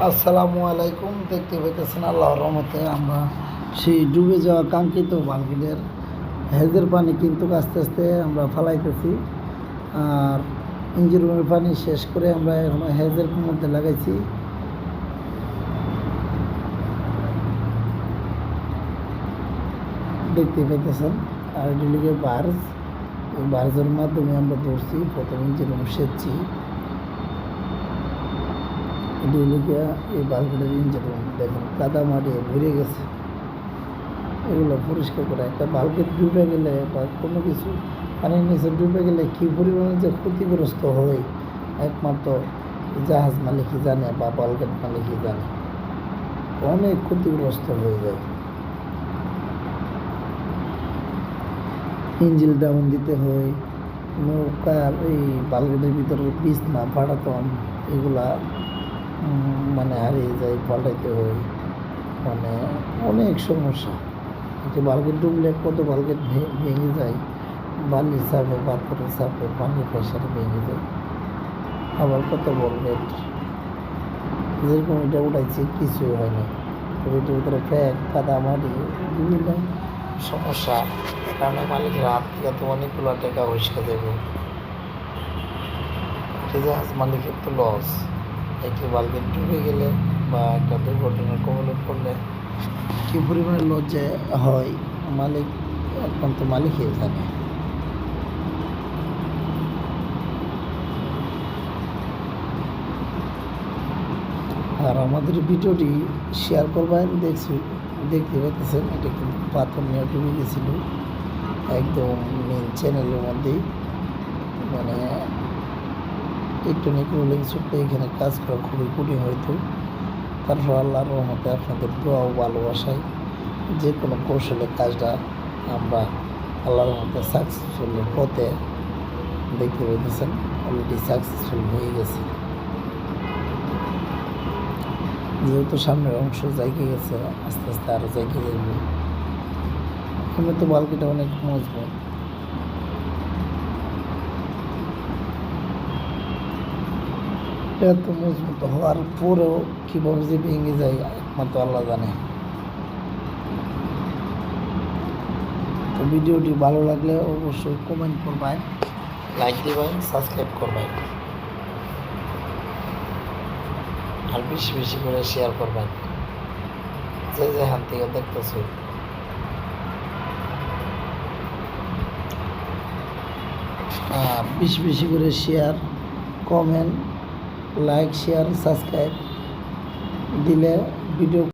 আসসালামু আলাইকুম, দেখতে পেতেছেন আল্লাহর রহমতে আমরা সেই ডুবে যাওয়া কাঙ্ক্ষিত বালকিদের হেজের পানি কিন্তু আস্তে আস্তে আমরা ফালাইতেছি। আর ইঞ্জিন রুমের পানি শেষ করে আমরা এখন হেজের মধ্যে লাগাইছি। দেখতে পেতেছেন আর এটি লিগে বার্জ। এই বার্জের মাধ্যমে আমরা ধরছি, প্রথম ইঞ্জিন সেচছি। ডেলিকা এই বালকনির ইঞ্জিন দেখেন, কাদা মাটি ভরে গেছে। এগুলো পরিষ্কার করে, একটা বালকে ডুবে গেলে বা কোনো কিছু, পানির নিচে ডুবে গেলে কী পরিমাণে যে ক্ষতিগ্রস্ত হয়, একমাত্র জাহাজ মালিকই জানে বা বালকেট মালিকই জানে। অনেক ক্ষতিগ্রস্ত হয়ে যায়। ইঞ্জিল ডাউন দিতে হয়, নৌকার এই বালগেটের ভিতরে বিছনা পাড়াতন এগুলা মানে হারিয়ে যায়, পাল্টাইতে হয়। মানে অনেক সমস্যা। যে বালগেট ডুবলে কত বালগেট ভে- ভেঙে যায় বালির চাপে পাথরের চাপে পানির প্রেশারে ভেঙে যায়। আবার কত বলগেট যেরকম এটা উঠাইছে কিছু হয় না। তো এটার ভিতরে ফ্যাক কাদা, মাটি, বিভিন্ন সমস্যা। কারণে মালিকের হাত থেকে তো অনেকগুলো টাকা পয়সা দেবে। জাহাজ মালিকের তো লস একটি বালতি ডুবে গেলে বা একটা দুর্ঘটনার কবলে পড়লে কী পরিমাণে লজ্জা হয়? মালিক একমাত্র মালিকই জানে আর আমাদের ভিডিওটি শেয়ার করবেন, দেখছি, দেখতে পাইতেছেন, এটা কিন্তু পাথর নিয়ে ডুবে গেছিল। একদম মেন চ্যানেলের মধ্যেই। মানে টেকটনিক রোলিং ছুটতে এখানে কাজ করা খুবই কঠিন হইতো। তারপর আল্লাহর রহমতে আপনাদের দোয়া ও ভালোবাসায় যে কোনো কৌশলে কাজটা আমরা আল্লাহর রহমতে সাকসেসফুলের পথে দেখতে পেতেছেন অলরেডি সাকসেসফুল হয়ে গেছে। যেহেতু সামনের অংশ জায়গা গেছে, আস্তে আস্তে আরও জায়গা যাবে এমনি তো বালকিটা অনেক মজবুত। এত মজবুত হওয়ার পরেও কীভাবে যে ভেঙে যায়, একমাত্র আল্লাহ জানে। তো ভিডিওটি ভালো লাগলে অবশ্যই কমেন্ট করবেন লাইক দিবেন সাবস্ক্রাইব করবেন। আর বেশি বেশি করে শেয়ার করবেন। যে যে হাত থেকে দেখতেছো। বেশি বেশি করে share comment like share subscribe দিলে ভিডিও